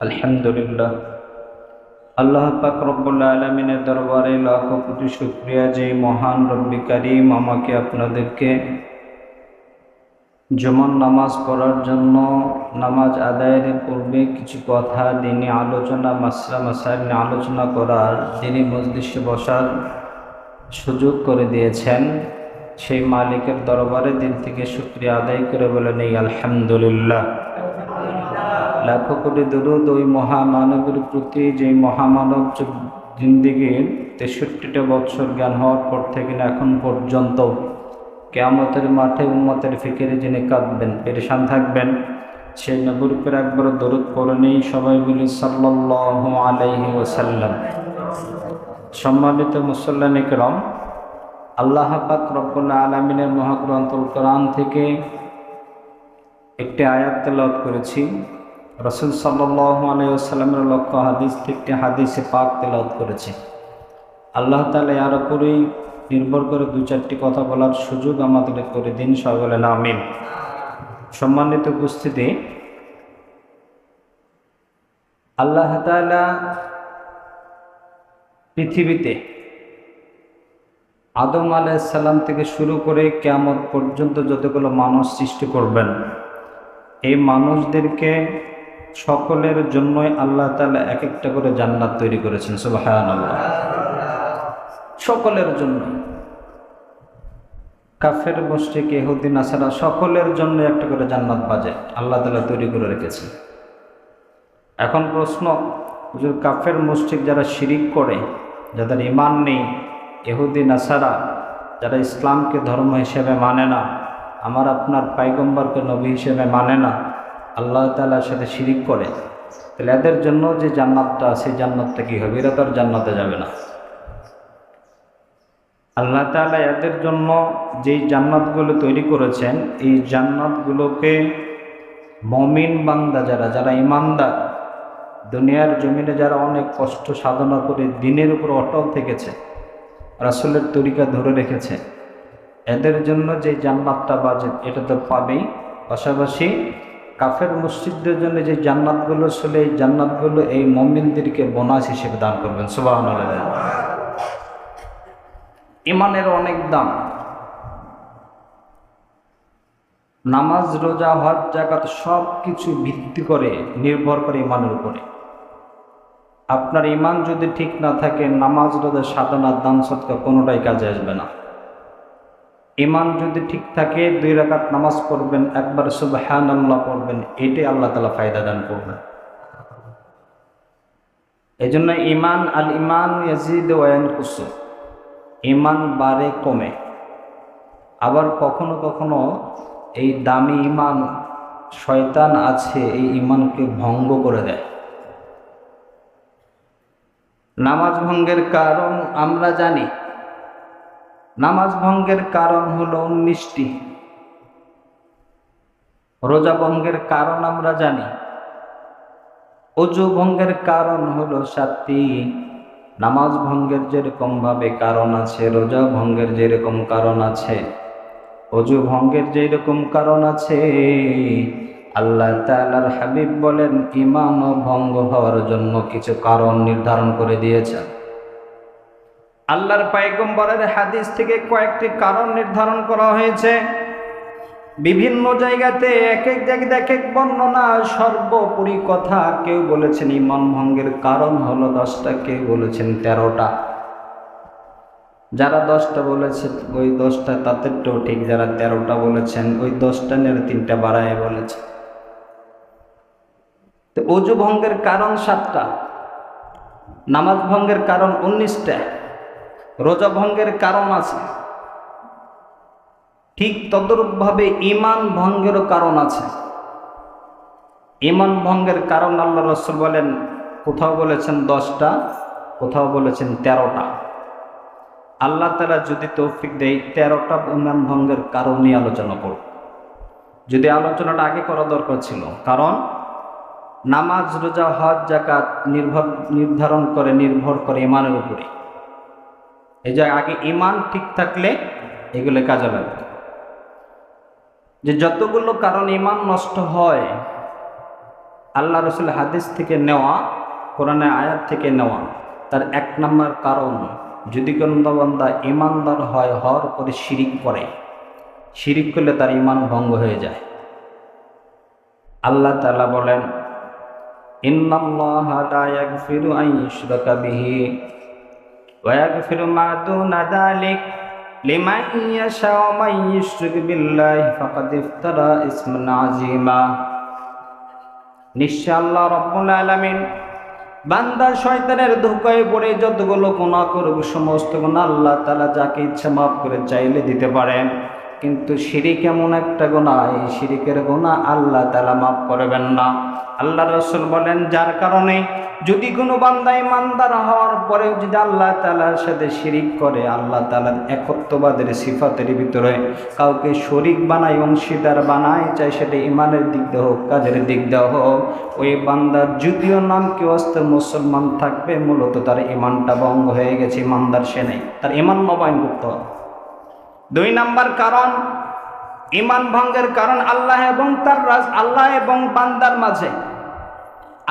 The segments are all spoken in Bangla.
আলহামদুলিল্লাহ। আল্লাহ পাক রব্বুল আলমিনের দরবারে লাখো কোটি শুক্রিয়া যে মহান রব্বি কারিম আমাকে আপনাদেরকে জমান নামাজ পড়ার জন্য নামাজ আদায়ের পূর্বে কিছু কথা দিনে আলোচনা মাসরা মাসাইল নিয়ে আলোচনা করার দিনই মজলিসে বসার সুযোগ করে দিয়েছেন, সেই মালিকের দরবারে দিন থেকে শুক্রিয়া আদায় করে বলে নেই আলহামদুলিল্লাহ। লাখো কোটি দরুদ ওই মহামানবের প্রতি যে মহামানব জিন্দিগির তেষট্টিটা বছর জ্ঞান হওয়ার পর থেকে না এখন পর্যন্ত কেয়ামতের মাঠে উম্মতের ফিকিরে যিনি কাঁদবেন, পেরেশান থাকবেন সেই নবুর উপর একবার দরুদ নেই, সবাই বলি সাল্লাহ আলাইহি ওসাল্লাম সম্মানিত মুসল্লান ইকরম, আল্লাহ পাক রব্বুল আলমিনের মহাগ্রন্থ কোরআন থেকে একটি আয়াত তেলাওয়াত করেছি। রসুল সাল্লাহ আলাইসাল্লামের লক্ষ্য হাদিস থেকে হাদিসে পাক তেলাওয়াত করেছে। আল্লাহ তালা এর উপরেই নির্ভর করে দু চারটি কথা বলার সুযোগ আমাদের করে দিন সকলে বলেন আমিন। সম্মানিত উপস্থিতি, আল্লাহ তালা পৃথিবীতে আদম আলাইসাল্লাম থেকে শুরু করে কেয়ামত পর্যন্ত যতগুলো মানুষ সৃষ্টি করবেন, এই মানুষদেরকে সকলের জন্যই আল্লাহ তালা এক একটা করে জান্নাত তৈরি করেছেন সুবাহান আল্লাহ সকলের জন্য কাফের মুশ্রিক এহুদ্দিন আসারা সকলের জন্য একটা করে জান্নাত বাজে, আল্লাহ তালা তৈরি করে রেখেছে এখন প্রশ্ন কাফের মুশ্রিক যারা শিরিক করে, যাদের ইমান নেই এহুদ্দিন আসারা যারা ইসলামকে ধর্ম হিসেবে মানে না, আমার আপনার পাইগম্বরকে নবী হিসেবে মানে না আল্লাহ তালার সাথে শিরিক করে, তাহলে এদের জন্য যে জান্নাতটা সেই জান্নাতটা কী হবে? এরা তো আর জান্নাতে যাবে না। আল্লাহ তালা এদের জন্য যেই জান্নাতগুলো তৈরি করেছেন, এই জান্নাতগুলোকে মমিন বান্দা যারা যারা ইমানদার, দুনিয়ার জমিনে যারা অনেক কষ্ট সাধনা করে দিনের উপর অটল থেকেছে, রাসুলের তরিকা ধরে রেখেছে, এদের জন্য যে জান্নাতটা বাজে, এটা তো পাবেই। পাশাপাশি কাফের মসজিদদের জন্য যে জান্নাতগুলো ছিল, এই জান্নাতগুলো এই মমিনদেরকে বোনাস হিসেবে দান করবেন। সুবাহ ইমানের অনেক দাম। নামাজ, রোজা, হজ জাকাত সব কিছু ভিত্তি করে নির্ভর করে ইমানের উপরে। আপনার ইমান যদি ঠিক না থাকে, নামাজ, রোজা, সাধনা, দান সৎকা কোনোটাই কাজে আসবে না। ইমান যদি ঠিক থাকে, দুই রাকাত নামাজ পড়বেন, একবার সুবহান আল্লাহ পড়বেন, এটাই আল্লাহ তালা ফায়দা দান করবেন। এই জন্য ইমান আল ইমান ইয়াজিদ ওয়ান কুসু ইমান বাড়ে, কমে। আবার কখনো কখনো এই দামি ইমান শয়তান আছে, এই ইমানকে ভঙ্গ করে দেয়। নামাজ ভঙ্গের কারণ আমরা জানি নামাজ ভঙ্গের কারণ হলো উনিশটি। রোজা ভঙ্গের কারণ আমরা জানি। অজু ভঙ্গের কারণ হলো সাতটি। নামাজ ভঙ্গের যেরকম ভাবে কারণ আছে, রোজা ভঙ্গের যেরকম কারণ আছে অজু ভঙ্গের যেরকম কারণ আছে, আল্লাহ তালার হাবিব বলেন ইমান ও ভঙ্গ হওয়ার জন্য কিছু কারণ নির্ধারণ করে দিয়েছেন। আল্লাহর পাইগম্বরের হাদিস থেকে কয়েকটি কারণ নির্ধারণ করা হয়েছে। বিভিন্ন জায়গাতে এক এক জায়গাতে এক এক বর্ণনা, সর্বোপরি কথা কেউ বলেছেন, ইমান ভঙ্গের কারণ হলো দশটা, কেউ বলেছেন তেরোটা। যারা দশটা বলেছেন ওই দশটা তাদেরটাও ঠিক, যারা তেরোটা বলেছেন, ওই দশটা নিয়ে তিনটা বাড়ায় বলেছে। তো অজু ভঙ্গের কারণ সাতটা, নামাজ ভঙ্গের কারণ উনিশটা। রোজা ভঙ্গের কারণ আছে। ঠিক তদরূপভাবে ইমান ভঙ্গেরও কারণ আছে। ইমান ভঙ্গের কারণ আল্লাহ রসুল বলেন, কোথাও বলেছেন দশটা, কোথাও বলেছেন তেরোটা। আল্লাহ তালা যদি তৌফিক দেয়, তেরোটা ইমান ভঙ্গের কারণ নিয়ে আলোচনা করব যদি আলোচনাটা আগে করা দরকার ছিল, কারণ নামাজ, রোজা, হজ জাকাত নির্ভর নির্ধারণ করে, নির্ভর করে ইমানের উপরে এই যে আগে ইমান ঠিক থাকলে এগুলো কাজে লাগবে। যে যতগুলো কারণ ইমান নষ্ট হয়, আল্লাহ রসুল হাদিস থেকে নেওয়া, কোরআনে আয়াত থেকে নেওয়া, তার এক নম্বর কারণ, যদি কোনো ইমানদার হয় হওয়ার পরে শিরিক করে, শিরিক করলে তার ইমান ভঙ্গ হয়ে যায়। আল্লাহ তাআলা বলেন মা দুনা যালিক লিমান ইয়াশা ওয়া মান ইউশরিক বিল্লাহি ফাকাদ ইফতারা ইসমান আযীমা। নিশ্চয় আল্লাহ রব্বুল আলামিন বান্দা শয়তানের ধোকায় পড়ে যতগুলো গুনাহ করবে সমস্ত গুনাহ আল্লাহ তালা যাকে ইচ্ছা মাফ করে চাইলে দিতে পারেন। কিন্তু শিরিক এমন একটা গোনা এই শিরিকের গোনা আল্লাহ তালা মাফ করবেন না। আল্লাহ রসুল বলেন, যার কারণে যদি কোনো বান্দা ইমানদার হওয়ার পরেও যদি আল্লাহ তালার সাথে শিরিক করে, আল্লাহ তালার একত্ববাদের সিফাতের ভিতরে কাউকে শরিক বানায়, অংশীদার বানায়, চাই সেটা ইমানের দিক দিয়ে হোক, কাজের দিক দিয়ে হোক, ওই বান্দার যদিও নাম কেউ আসতে মুসলমান থাকবে, মূলত তার ইমানটা ভঙ্গ হয়ে গেছে, ইমানদার সে নেই। তার ইমান নবায়ন করতে হবে দুই নাম্বার কারণ, ইমান ভঙ্গের কারণ আল্লাহ এবং তার রাজ, আল্লাহ এবং বান্দার মাঝে।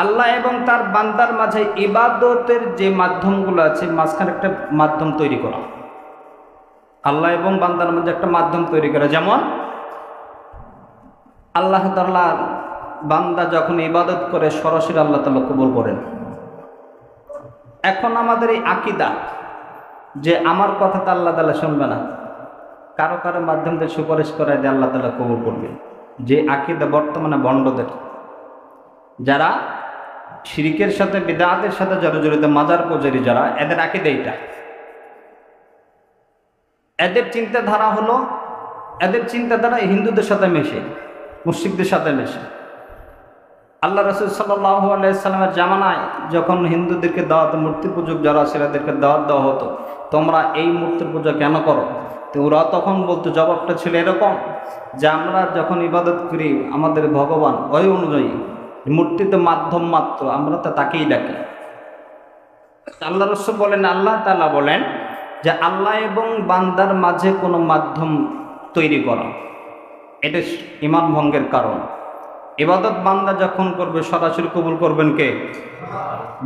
আল্লাহ এবং তার বান্দার মাঝে ইবাদতের যে মাধ্যমগুলো আছে, মাঝখানে একটা মাধ্যম তৈরি করা। আল্লাহ এবং বান্দার মাঝে একটা মাধ্যম তৈরি করা। যেমন, আল্লাহ তাল্লাহ বান্দা যখন ইবাদত করে, সরাসরি আল্লাহ তাল্লাহ কবুল করেন। এখন আমাদের এই আকিদা যে আমার কথা তো আল্লাহ তালা শুনবে না, কারও কারও মাধ্যম দিয়ে সুপারিশ করায় দিয়ে আল্লাহ তালা কবুল করবে। যে আকিদা বর্তমানে বন্ডদের যারা শিরিকের সাথে, বিদাতের সাথে যারা জড়িত, মাজার পূজারি যারা, এদের আকিদা এইটা। এদের চিন্তাধারা হলো, এদের চিন্তাধারা হিন্দুদের সাথে মেশে মুসিকদের সাথে মেশে। আল্লাহ রসুল সাল্লাহ আলাইসাল্লামের জামানায় যখন হিন্দুদেরকে দাওয়াত, মূর্তি পূজক যারা ছিল এদেরকে দাওয়াত দেওয়া হতো, তোমরা এই মূর্তির পূজা কেন করো? তো ওরা তখন বলতো, জবাবটা ছিল এরকম যে আমরা যখন ইবাদত করি, আমাদের ভগবান ওই অনুযায়ী মূর্তি তো মাধ্যম মাত্র, আমরা তো তাকেই ডাকি। আল্লাহ রসুল বলেন, আল্লাহ তালা বলেন যে আল্লাহ এবং বান্দার মাঝে কোনো মাধ্যম তৈরি করা, এটা ইমান ভঙ্গের কারণ। ইবাদত বান্দা যখন করবে, সরাসরি কবুল করবেন কে?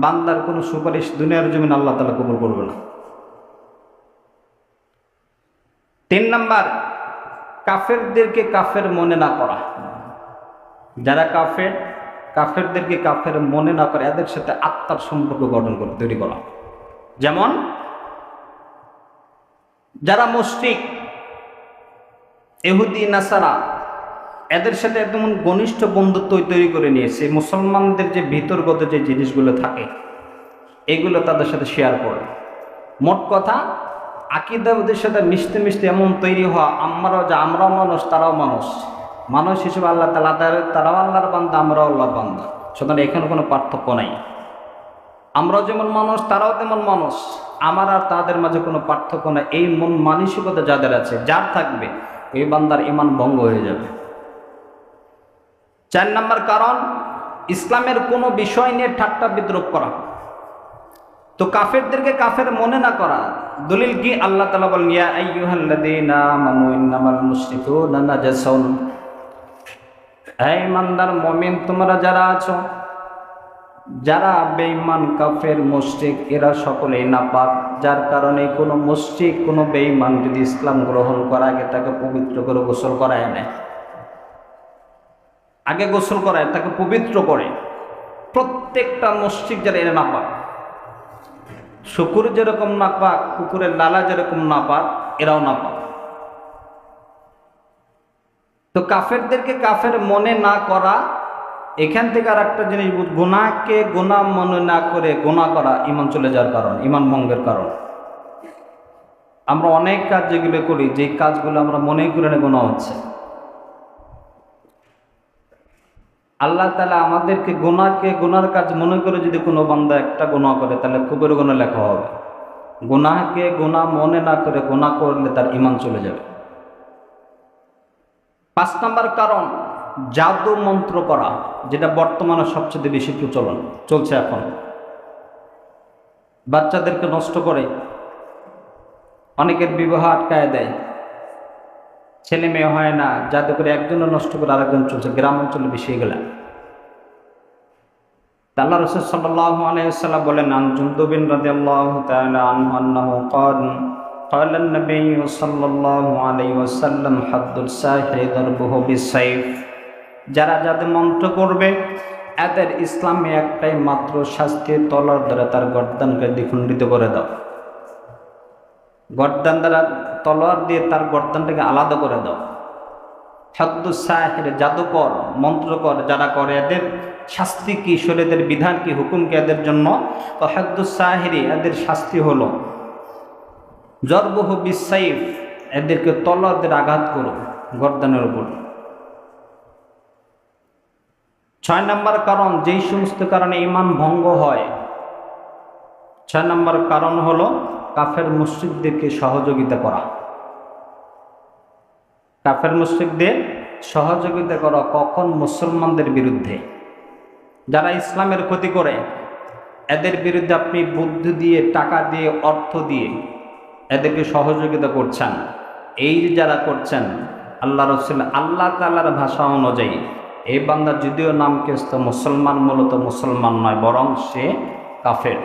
বান্দার কোনো সুপারিশ দুনিয়ার জমিন আল্লাহ তালা কবুল করবে না। তিন নাম্বার, কাফেরদেরকে কাফের মনে না করা। যারা কাফের কাফেরদেরকে কাফের মনে না করে, এদের সাথে আত্মার সম্পর্ক গঠন করে, তৈরি করা। যেমন, যারা মুশরিক এহুদি নাসারা, এদের সাথে একদম ঘনিষ্ঠ বন্ধুত্ব তৈরি করে নিয়েছে। মুসলমানদের যে ভিতরগত যে জিনিসগুলো থাকে, এগুলো তাদের সাথে শেয়ার করে। মোট কথা আকিদা ওদের সাথে মিশতে মিশতে এমন তৈরি হওয়া, আমরাও যে, আমরাও মানুষ, তারাও মানুষ। মানুষ হিসেবে আল্লাহ তালা তারাও আল্লাহর বান্দা, আমরাও আল্লাহর বান্দা। সুতরাং এখানে কোনো পার্থক্য নাই। আমরাও যেমন মানুষ, তারাও তেমন মানুষ। আমার আর তাদের মাঝে কোনো পার্থক্য নাই। এই মন মানসিকতা যাদের আছে, যার থাকবে, এই বান্দার ইমান ভঙ্গ হয়ে যাবে। চার নম্বর কারণ, ইসলামের কোনো বিষয় নিয়ে ঠাট্টা বিদ্রোপ করা। তো কাফেরদেরকে কাফের মনে না করা। দলিল কি? আল্লাহ তালা বলেন হে ইমানদার মুমিন, তোমরা যারা আছো, যারা বেঈমান কাফের মুশরিক, এরা সকলেই নাপাক। যার কারণে কোনো মুশরিক, কোনো বেঈমান যদি ইসলাম গ্রহণ করা, আগে তাকে পবিত্র করে গোসল করায় নেয়। আগে গোসল করায়, তাকে পবিত্র করে। প্রত্যেকটা মসজিদ যারা এরা নাপাক। শুকুর যেরকম নাপাক, কুকুরের লালা যেরকম নাপাক, এরাও নাপাক। তো কাফেরদেরকে কাফের মনে না করা, এখান থেকে আর একটা জিনিস গোনাকে গোনা মনে না করে গোনা করা ইমান চলে যাওয়ার কারণ ইমান ভঙ্গের কারণ। আমরা অনেক কাজ যেগুলো করি যে কাজগুলো আমরা মনে করে না গোনা হচ্ছে। আল্লাহ তালা আমাদেরকে গোনাকে গোনার কাজ মনে করে যদি কোনো বান্দা একটা গোনা করে, তাহলে খুবের গোনা লেখা হবে। গোনাকে গোনা মনে না করে গোনা করলে তার ইমান চলে যাবে। পাঁচ নম্বর কারণ, জাদু মন্ত্র করা, যেটা বর্তমানে সবচেয়ে বেশি প্রচলন, চলছে এখন। বাচ্চাদেরকে নষ্ট করে অনেকের বিবাহ আটকায় দেয়। ছেলে মেয়ে হয় না যাতে করে একজনও নষ্ট করে আরেকজন চলছে, গ্রাম অঞ্চলে বেশি গেলে। আল্লাহ রসুল সাল্লাহ আলাইসাল্লাম বলেন, আন জুন্দুবিন রাদিয়াল্লাহু তাআলা আনহু আন্নাহু قال قال النبي صلى الله عليه وسلم حد الساحر ضربه بالسيف যারা যাদের মন্ত্র করবে এদের ইসলামে একটাই মাত্র শাস্তি তলার দ্বারা তার গর্দানকে দ্বিখণ্ডিত করে দাও গর্দান দ্বারা তলোয়ার দিয়ে তার গর্দানটাকে আলাদা করে দাও হদ্দুস সাহের জাদুকর মন্ত্রকর যারা করে এদের শাস্তি কি শরীরের বিধান কি হুকুম কি এদের জন্য তো হদ্দুস সাহেরি এদের শাস্তি হলো জরবহু বিসাইফ, এদেরকে তলোয়ারদের আঘাত করো, গর্দানের উপর। ছয় নম্বর কারণ, যেই সমস্ত কারণে ইমান ভঙ্গ হয়। ছয় নম্বর কারণ হলো কাফের মুশ্রিকদেরকে সহযোগিতা করা। কাফের মুশ্রিকদের সহযোগিতা করা কখন মুসলমানদের বিরুদ্ধে? যারা ইসলামের ক্ষতি করে, এদের বিরুদ্ধে আপনি বুদ্ধি দিয়ে, টাকা দিয়ে, অর্থ দিয়ে এদেরকে সহযোগিতা করছেন। এই যারা করছেন, আল্লাহ রসুল, আল্লাহ তাল্লার ভাষা অনুযায়ী, এই বান্দা যদিও নাম কেস্ত মুসলমান, মূলত মুসলমান নয়, বরং সে কাফের,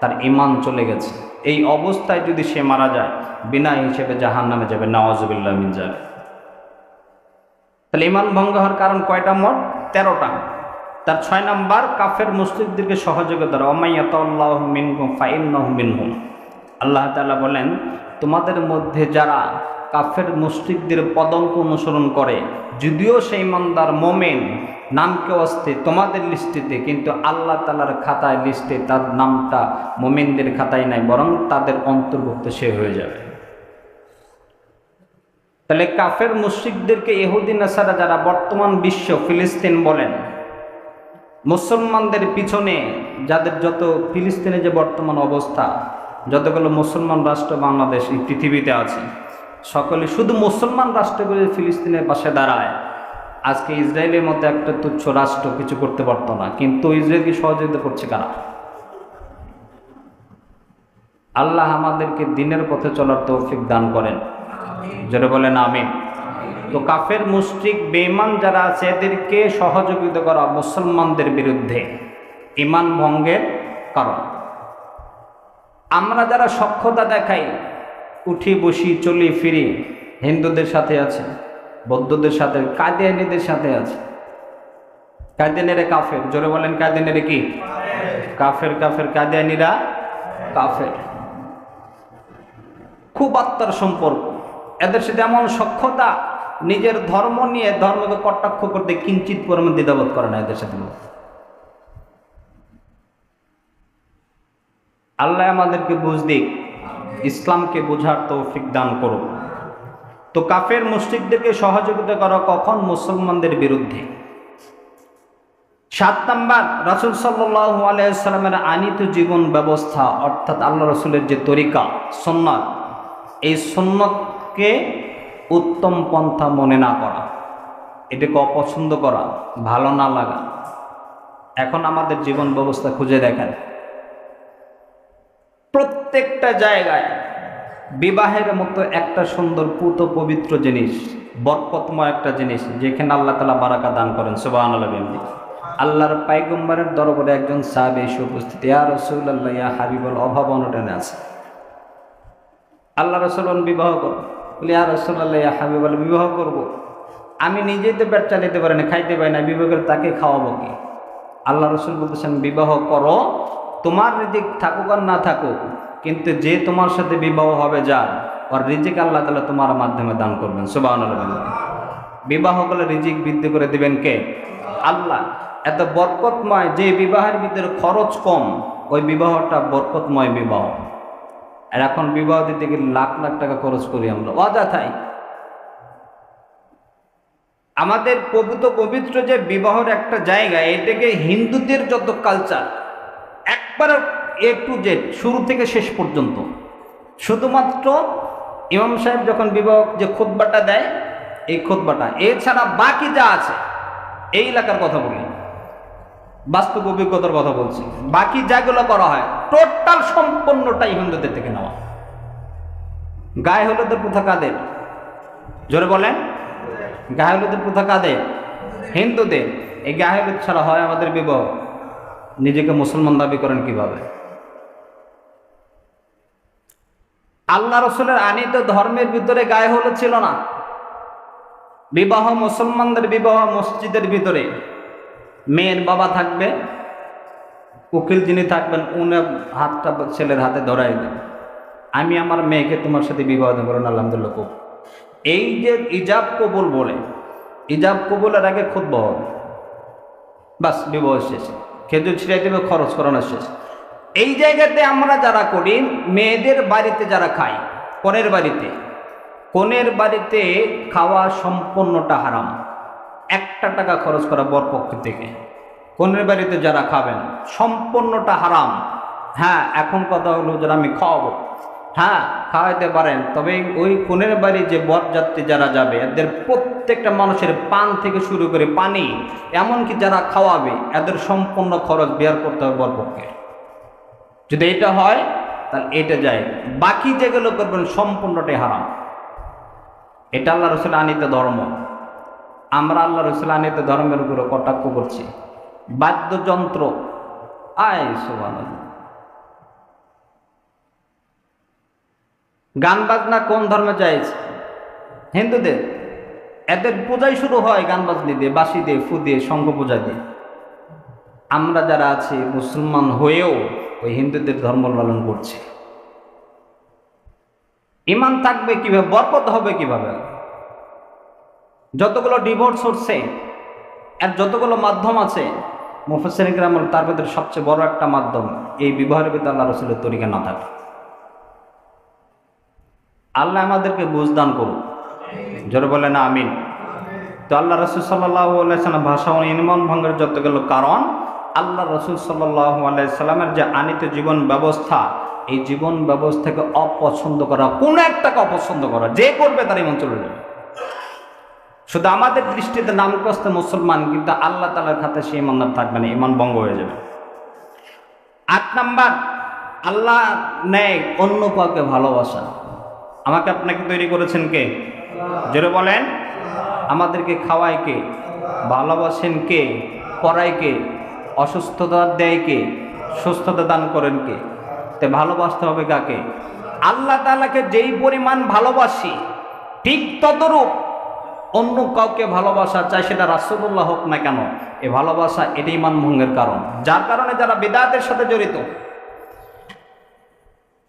তার ইমান চলে গেছে। এই অবস্থায় যদি সে মারা যায়, বিনা হিসেবে জাহান নামে যাবে নওয়াজবিল্লা মিন যাবে তাহলে ইমান ভঙ্গ হওয়ার কারণ কয়টা মোট তেরোটা। তার ছয় নাম্বার, কাফের মুসলিমদেরকে সহযোগিতা অমাইয়াতাল্লাহ মিনহুম ফাইন্নাহু মিনহুম। আল্লাহ তাআলা বলেন, তোমাদের মধ্যে যারা কাফের মুসলিকদের পদঙ্ক অনুসরণ করে, যদিও সেই ইমানদার মোমেন নাম কেউ আসতে তোমাদের লিস্টেতে, কিন্তু আল্লাহ তালার খাতায় লিস্টে তার নামটা মোমেনদের খাতায় নাই, বরং তাদের অন্তর্ভুক্ত সে হয়ে যাবে। তাহলে কাফের মুশ্রিকদেরকে ইহুদিন আসারা যারা বর্তমান বিশ্ব ফিলিস্তিন বলেন, মুসলমানদের পিছনে যাদের যত ফিলিস্তিনে যে বর্তমান অবস্থা যতগুলো মুসলমান রাষ্ট্র বাংলাদেশ এই পৃথিবীতে আছে, সকলে শুধু মুসলমান রাষ্ট্রগুলি ফিলিস্তিনের পাশে দাঁড়ায়। আজকে ইসরায়েলের মতো একটা তুচ্ছ রাষ্ট্র কিছু করতে পারতো না, কিন্তু ইসরায়েলকে সহযোগিতা করছে কারা? আল্লাহ আমাদেরকে দিনের পথে চলার তৌফিক দান করেন। যারা বলেন আমিন। তো কাফের, মুশরিক, বেঈমান যারা আছে, এদেরকে সহযোগিতা করা মুসলমানদের বিরুদ্ধে। ইমান ভঙ্গের কারণ। আমরা যারা সক্ষতা দেখাই, উঠি, বসি, চলি, ফিরি, হিন্দুদের সাথে আছে, বৌদ্ধদের সাথে, কাদিয়ানিদের সাথে আছে। কাদিয়ানিরা কাফের, জোরে বলেন কাদিয়ানিরা কি? কাফের কাফের, কাদিয়ানিরা কাফের। খুব আত্মার সম্পর্ক। এদের সাথে এমন সক্ষতা, নিজের ধর্ম নিয়ে ধর্মকে কটাক্ষ করতে কিঞ্চিত পরিমাণ দ্বিধাবোধ করে না এদের সাথে। আল্লাহ আমাদেরকে বুঝ দিক, ইসলামকে বোঝার তৌফিক দান করো তো কাফের মুসলিকদেরকে সহযোগিতা করা কখন মুসলমানদের বিরুদ্ধে? সাত নাম্বার, রাসুল সাল্লাহ আলাইসাল্লামের আনিত জীবন ব্যবস্থা, অর্থাৎ আল্লাহ রসুলের যে তরিকা সন্ন্যত এই সন্ন্যতকে উত্তম পন্থা মনে না করা, এটাকে অপছন্দ করা, ভালো না লাগা। এখন আমাদের জীবন ব্যবস্থা খুঁজে দেখেন। প্রত্যেকটা জায়গায় বিবাহের মতো একটা সুন্দর পুত পবিত্র জিনিস, বরকতময় একটা জিনিস যেখানে আল্লাহ তালা বারাকা দান করেন সুবাহ আল্লাহ আল্লাহর পাইগম্বরের দরবারে একজন সাহেব এসে উপস্থিত, ইয়া রসুল্লাহ ইয়া হাবিবল, অভাব অনটনে আছে। আল্লাহ রসুলন বিবাহ করো। বলি, ইয়া রসুল্লাহ ইয়া হাবিবল, বিবাহ করব। আমি নিজেই তো পেট চালিতে পারি না, খাইতে পারি না বিবাহ করে তাকে খাওয়াবো কি? আল্লাহ রসুল বলতেছেন, বিবাহ করো তোমার রিজিক থাকুক আর না থাকুক, কিন্তু যে তোমার সাথে বিবাহ হবে যার, ওর রিজিক আল্লাহ তালা তোমার মাধ্যমে দান করবেন সুবাহ বিবাহ করলে রিজিক বৃদ্ধি করে দিবেন কে? আল্লাহ। এত বরকতময়, যে বিবাহের ভিতরে খরচ কম, ওই বিবাহটা বরকতময় বিবাহ। আর এখন বিবাহ দিতে গেলে লাখ লাখ টাকা খরচ করি আমরা। অযথাই। আমাদের পবিত্র পবিত্র যে বিবাহের একটা জায়গা, এটাকে হিন্দুদের যত কালচার একবার এ টু জেড শুরু থেকে শেষ পর্যন্ত। শুধুমাত্র ইমাম সাহেব যখন বিবাহ যে খোদবাটা দেয়, এই খোদবাটা এছাড়া বাকি যা আছে, এই এলাকার কথা বলি। বাস্তব অভিজ্ঞতার কথা বলছি। বাকি যাগুলো করা হয়, টোটাল সম্পূর্ণটাই হিন্দুদের থেকে নেওয়া। গায়ে হলুদের প্রথা কাদের? জোরে বলেন। গায়ে হলুদের প্রথা কাদের? হিন্দুদের। এই গায়ে হলুদ ছাড়া হয় আমাদের বিবাহ। নিজেকে মুসলমান দাবি করেন কীভাবে? আল্লাহ রসুলের আনিত ধর্মের ভিতরে গায়ে হলো ছিল না। বিবাহ মুসলমানদের বিবাহ মসজিদের ভিতরে। মেয়ের বাবা থাকবে, উকিল যিনি থাকবেন, উনি হাতটা ছেলের হাতে ধরাই দেন আমি আমার মেয়েকে তোমার সাথে বিবাহ দেবো, বলেন, আলহামদুলিল্লাহ কবুল এই যে ইজাব কবুল বলে, ইজাব কবুলের আগে খুব বাস, বিবাহ শেষ। খেজুর ছিঁড়াই দেবে, খরচ করানো শেষ। এই জায়গাতে আমরা যারা করি, মেয়েদের বাড়িতে যারা খাই কনের বাড়িতে কনের বাড়িতে খাওয়া সম্পূর্ণটা হারাম। একটা টাকা খরচ করা বরপক্ষ থেকে। কনের বাড়িতে যারা খাবেন, সম্পূর্ণটা হারাম। হ্যাঁ এখন কথা হলো, যারা আমি খাওয়াবো। হ্যাঁ খাওয়াইতে পারেন। তবে ওই কোনের বাড়ি যে বরযাত্রী যারা যাবে, এদের প্রত্যেকটা মানুষের পান থেকে শুরু করে পানি, এমনকি যারা খাওয়াবে, এদের সম্পূর্ণ খরচ বের করতে হবে বরপক্ষে। যদি এটা হয়, তাহলে এটা যায়। বাকি যেগুলো করবেন, সম্পূর্ণটাই হারাম। এটা আল্লাহ রসুল আনিত ধর্ম। আমরা আল্লাহ রসুল আনিত ধর্মের উপরে কটাক্ষ করছি। বাদ্যযন্ত্র। আয় সোবান গান বাজনা কোন ধর্মে যাইছে হিন্দুদের। এদের পূজাই শুরু হয় গান বাজনি দিয়ে বাসি দিয়ে, ফু দিয়ে, শঙ্খ পূজা দিয়ে। আমরা যারা আছি, মুসলমান হয়েও ওই হিন্দুদের ধর্ম পালন করছি। ইমান থাকবে কীভাবে, বরকত হবে কীভাবে? যতগুলো ডিভোর্স হচ্ছে, আর যতগুলো মাধ্যম আছে মুফসিন গ্রামের তার ভিতরে সবচেয়ে বড় একটা মাধ্যম, এই বিবাহের ভিতরে আল্লাহ রসুলের তরিকা না থাকে। আল্লাহ আমাদেরকে বুঝদান করুন জোরে বলে না, আমিন। তো আল্লাহ রসুল সাল্লাহ ভাষা ইনমান ভঙ্গের যতগুলো কারণ, আল্লাহ রসুল সাল্লাহ আলাইসাল্লামের যে আনিত জীবন ব্যবস্থা, এই জীবন ব্যবস্থাকে অপছন্দ করা, কোনো একটাকে অপছন্দ করা, যে করবে তার ইমান চলে যাবে। শুধু আমাদের দৃষ্টিতে নামগ্রস্ত মুসলমান, কিন্তু আল্লাহ তালার খাতে সেই ইমানদার থাকবে না, ইমান ভঙ্গ হয়ে যাবে। আট নাম্বার, আল্লাহ নেয় অন্য কাউকে ভালোবাসা। আমাকে আপনাকে তৈরি করেছেন কে? জোরে বলেন। আমাদেরকে খাওয়ায় কে? ভালোবাসেন কে? পড়ায় কে? অসুস্থতা দেয় কে? সুস্থতা দান করেন কে? তে ভালোবাসতে হবে কাকে? আল্লাহ তালাকে যেই পরিমাণ ভালোবাসি, ঠিক ততরূপ অন্য কাউকে ভালোবাসা চাই সেটা রাসুল্লাহ হোক না কেন, এ ভালোবাসা এটাই মান ভঙ্গের কারণ। যার কারণে যারা বেদাতের সাথে জড়িত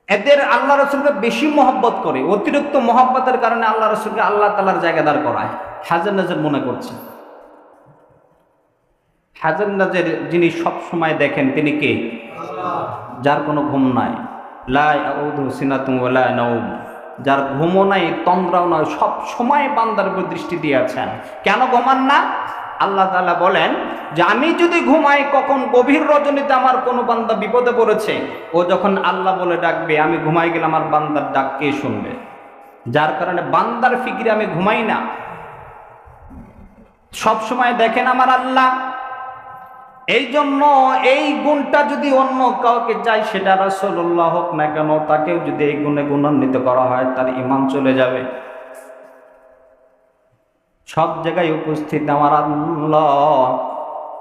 এদের আল্লাহ রসুলকে বেশি মহব্বত করে, অতিরিক্ত মহব্বতের কারণে আল্লাহ রসুলকে আল্লাহ তালার জায়গাদার করায়। হাজার নাজের মনে করছে। হাজার নাজের যিনি সব সময় দেখেন, তিনি কে? যার কোনো ঘুম নাই। নৌম যার ঘুমও নাই, তন্দ্রাও নয় সব সময় বান্দার উপর দৃষ্টি দিয়েছেন কেন ঘুমান না? আল্লাহ তালা বলেন যে আমি যদি ঘুমাই, কখন গভীর রজনীতে আমার কোনো বান্দা বিপদে পড়েছে? ও যখন আল্লাহ বলে ডাকবে, আমি ঘুমাই গেলে আমার বান্দার ডাক কে শুনবে? যার কারণে বান্দার ফিকিরে আমি ঘুমাই না। সব সময় দেখেন আমার আল্লাহ। এই জন্য এই গুণটা যদি অন্য কাউকে চাই, সেটা রাসল্লাহ হোক না কেন, তাকেও যদি এই গুণে গুণান্বিত করা হয়, তার ইমান চলে যাবে। সব জায়গায় উপস্থিত আমার আল্লাহ।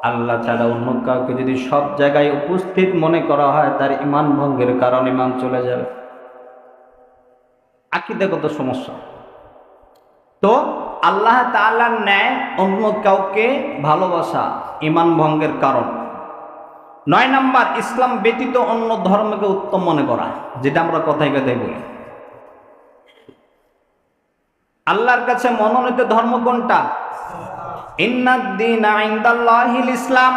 আল্লাহ ছাড়া অন্য কাউকে যদি সব জায়গায় উপস্থিত মনে করা হয়, তার ইমান ভঙ্গের কারণ ইমান চলে যাবে। আকিদাগত সমস্যা। তো আল্লাহ তাআলার ন্যায় অন্য কাউকে ভালোবাসা ইমান ভঙ্গের কারণ। নয় নাম্বার, ইসলাম ব্যতীত অন্য ধর্মকে উত্তম মনে করা, যেটা আমরা কথায় কথায় বলি। আল্লাহর কাছে মনোনীত ধর্ম কোনটা? ইসলাম।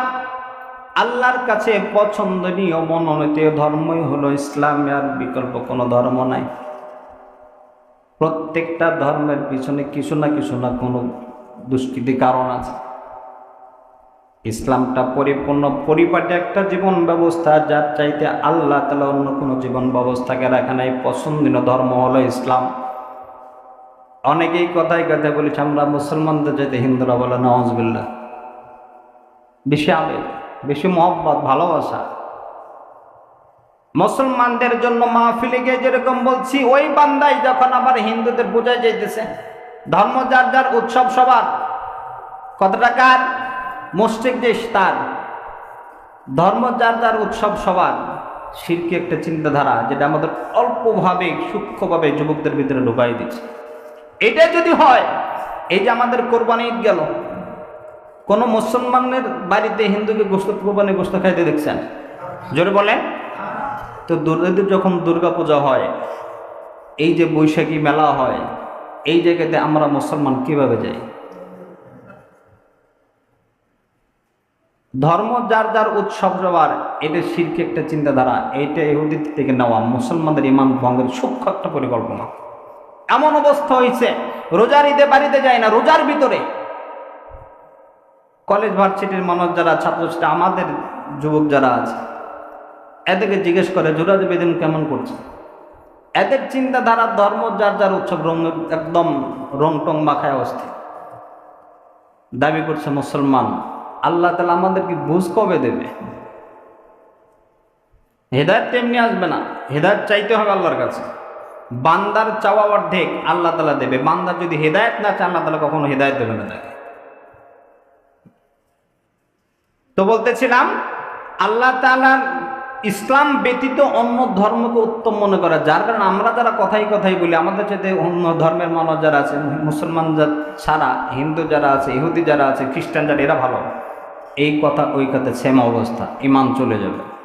আল্লাহর কাছে পছন্দনীয় মনোনীত ধর্মই হলো ইসলাম, আর বিকল্প কোনো ধর্ম নাই। প্রত্যেকটা ধর্মের পিছনে কিছু না কিছু না কোনো দুষ্কৃতি কারণ আছে। ইসলামটা পরিপূর্ণ পরিপাটি একটা জীবন ব্যবস্থা, যার চাইতে আল্লাহ তালা অন্য কোনো জীবন ব্যবস্থাকে রাখা নাই। পছন্দনীয় ধর্ম হলো ইসলাম। অনেকেই কথাই কথায় বলেছে আমরা মুসলমানদের যেতে হিন্দুরা বলে নওয়াজবিল্লা বেশি আবেগ, বেশি মহব্বত, ভালোবাসা। মুসলমানদের জন্য মাহফিলে গিয়ে যেরকম বলছি, ওই বান্দাই যখন আবার হিন্দুদের বোঝাই যাইতেছে। ধর্ম যার যার উৎসব সবার। কত টাকার মুষ্টিক দেশ তার। ধর্ম যার যার উৎসব সবার। শিরকি একটা চিন্তাধারা, যেটা আমাদের অল্পভাবে, সূক্ষ্মভাবে যুবকদের ভিতরে ঢুকাই দিচ্ছে। এটা যদি হয়, এই যে আমাদের কোরবানি ঈদ গেল, কোনো মুসলমানের বাড়িতে হিন্দুকে গোস্ত কোরবানি গোস্ত খাইতে দেখছেন? জোরে বলেন। তো দুর্গাদের যখন দুর্গা পূজা হয়, এই যে বৈশাখী মেলা হয়, এই জায়গাতে আমরা মুসলমান কীভাবে যাই? ধর্ম যার যার উৎসব সবার, এটা শিরকে একটা চিন্তাধারা এইটা ইহুদি থেকে নেওয়া, মুসলমানদের ইমান ভঙ্গের সূক্ষ্ম একটা পরিকল্পনা। এমন অবস্থা হয়েছে রোজার ঈদে বাড়িতে যায় না, রোজার ভিতরে। কলেজ, ভার্সিটির মানুষ যারা, ছাত্রছাত্রী, আমাদের যুবক যারা আছে, এদেরকে জিজ্ঞেস করে, জোরাজ বেদিন কেমন করছে? এদের চিন্তাধারা, ধর্ম, যার যার উৎসব রং একদম রং টং মাখায় অবস্থিত দাবি করছে মুসলমান, আল্লাহ তালা আমাদেরকে বুঝ কবে দেবে? হেদায়ত তেমনি আসবে না, হেদায়ত চাইতে হবে আল্লাহর কাছে। বান্দার চাওয়া অর্ধেক আল্লাহ তালা দেবে। বান্দার যদি হেদায়ত না চায়, আল্লাহ তালা কখনো হেদায়ত দেবে না তাকে। তো বলতেছিলাম, আল্লাহ তালার ইসলাম ব্যতীত অন্য ধর্মকে উত্তম মনে করা, যার কারণে আমরা যারা কথাই কথাই বলি, আমাদের সাথে অন্য ধর্মের মানুষ যারা আছে, মুসলমান ছাড়া, হিন্দু যারা আছে, ইহুদি যারা আছে, খ্রিস্টান যারা, এরা ভালো। এই কথা, ওই কথা সেম অবস্থা ইমান চলে যাবে।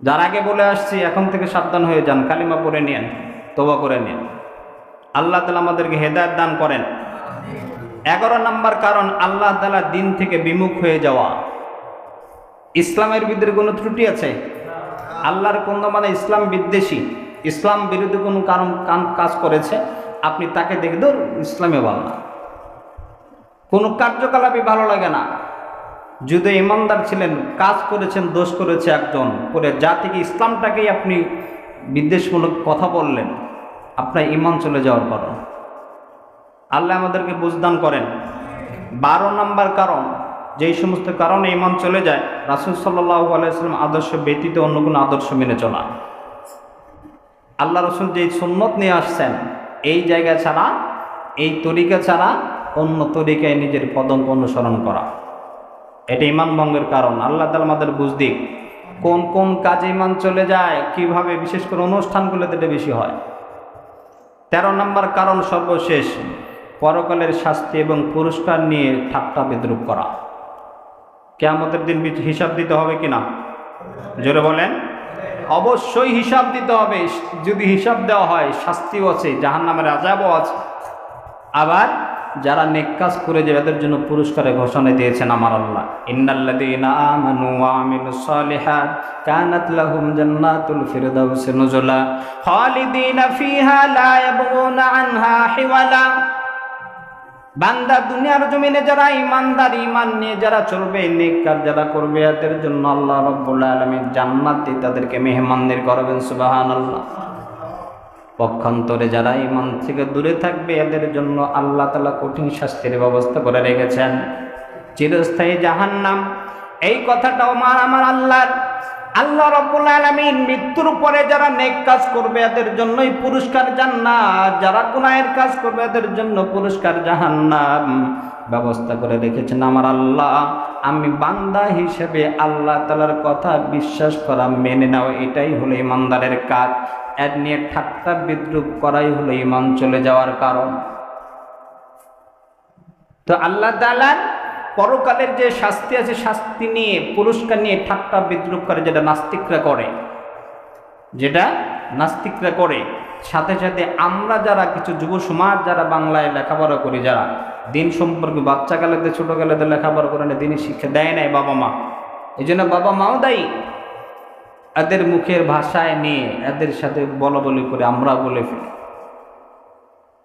যার আগে বলে আসছি, এখন থেকে সাবধান হয়ে যান, কালিমা পরে নিন তোবা করে নিন আল্লাহ তালা আমাদেরকে হেদায়ত দান করেন। এগারো নম্বর কারণ, আল্লাহ তালা দিন থেকে বিমুখ হয়ে যাওয়া। ইসলামের ভিতরে কোনো ত্রুটি আছে? আল্লাহর কোন মানে ইসলাম বিদ্বেষী? ইসলাম বিরুদ্ধে কোনো কারণ কাজ করেছে? আপনি তাকে দেখে ধর ইসলামে ভালো না। কোনো কার্যকলাপই ভালো লাগে না। যদি ইমানদার ছিলেন, কাজ করেছেন, দোষ করেছে একজন। করে জাতিকে ইসলামটাকেই আপনি বিদ্বেষমূলক কথা বললেন, আপনার ইমান চলে যাওয়ার কারণ। আল্লাহ আমাদেরকে বুঝদান করেন। বারো নম্বর কারণ, যেই সমস্ত কারণে ইমান চলে যায়, রাসুল সাল্লাহ আলাইসালাম আদর্শ ব্যতীত অন্য কোনো আদর্শ মেনে চলা। আল্লাহ রসুল যেই সুন্নত নিয়ে আসছেন, এই জায়গা ছাড়া, এই তরিকা ছাড়া অন্য তরিকায় নিজের পদঙ্ক অনুসরণ করা। এটা ইমান ভঙ্গের কারণ। আল্লাহ তালা আমাদের বুঝদিক কোন কোন কাজে ইমান চলে যায়, কীভাবে, বিশেষ করে অনুষ্ঠানগুলোতে এটা বেশি হয়। তেরো নম্বর কারণ সর্বশেষ, পরকালের শাস্তি এবং পুরস্কার নিয়ে ঠাট্টা বিদ্রুপ করা। কেয়ামতের দিন হিসাব দিতে হবে কি না? জোরে বলেন। অবশ্যই হিসাব দিতে হবে। যদি হিসাব দেওয়া হয়, শাস্তিও আছে জাহান নামের আজাবও আছে। আবার যারা নেক কাজ করে যাবে, এদের জন্য পুরস্কারের ঘোষণা দিয়েছেন আমার আল্লাহ। ইন্নাল্লাযীনা আমানু ওয়া আমিলুস সালিহাত কানাত লাহুম জান্নাতুল ফিরদাউস নুজুলা। খালিদিনা ফিহা লা ইয়াবগুনা আনহা হিওয়ালা। বান্দা দুনিয়ার জমিনে যারা ইমানদার ইমান নিয়ে যারা চলবে নেককার যারা করবে, এদের জন্য আল্লাহ রব্বুল আলামিন জান্নাত তাদেরকে মেহমানদের করবেন, সুবহানাল্লাহ। পক্ষান্তরে যারা ইমান থেকে দূরে থাকবে, এদের জন্য আল্লাহ তালা কঠিন শাস্তির ব্যবস্থা করে রেখেছেন। চিরস্থায়ী জাহান্নাম। এই কথাটাও আমার আমার আল্লাহর। আল্লাহ রব্বুল আলমিন মৃত্যুর পরে যারা নেক কাজ করবে, এদের জন্যই পুরস্কার জান্নাত। যারা গুনাহের কাজ করবে, এদের জন্য পুরস্কার জাহান্নাম। ব্যবস্থা করে রেখেছেন আমার আল্লাহ। আমি বান্দা হিসেবে আল্লাহ তালার কথা বিশ্বাস করা মেনে নেওয়া এটাই হলো ইমানদারের কাজ। এর নিয়ে ঠাট্টা বিদ্রুপ করাই হলো ইমান চলে যাওয়ার কারণ। তো আল্লাহ তালার পরকালের যে শাস্তি আছে, শাস্তি নিয়ে, পুরস্কার নিয়ে ঠাট্টা বিদ্রুপ করে, যেটা নাস্তিকরা করে। যেটা নাস্তিকরা করে। সাথে সাথে আমরা যারা, কিছু যুব সমাজ যারা বাংলায় লেখাপড়া করি, যারা দিন সম্পর্কে বাচ্চা কালেতে ছোটো কালেতে লেখাপড়া করে না, দিনই শিক্ষা দেয় নাই বাবা মা। এই জন্য বাবা মাও দায়ী। এদের মুখের ভাষায় নিয়ে এদের সাথে বলা বলি করে আমরা বলে ফেলি।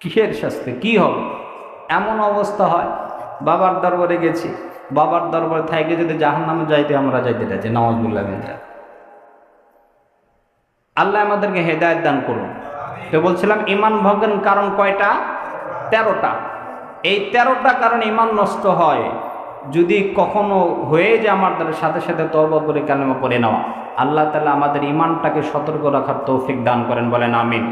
কিসের শাস্তি? কি হবে? এমন অবস্থা হয়, বাবার দরবারে গেছি, বাবার দরবারে থাইকে যদি জাহান নামে যাইতে আমরা যাইতে চাইছি নওয়াজবুল্লাহ আল্লাহ আমাদেরকে হেদায়ত দান করুন। তো বলছিলাম, ইমান ভঙ্গের কারণ কয়টা? তেরোটা। এই তেরোটা কারণ ইমান নষ্ট হয়। যদি কখনো হয়ে যে আমার দ্বারা, সাথে সাথে তরবত করে কালেমা পড়ে নেওয়া। আল্লাহ তালা আমাদের ইমানটাকে সতর্ক রাখার তৌফিক দান করেন, বলেন আমিন।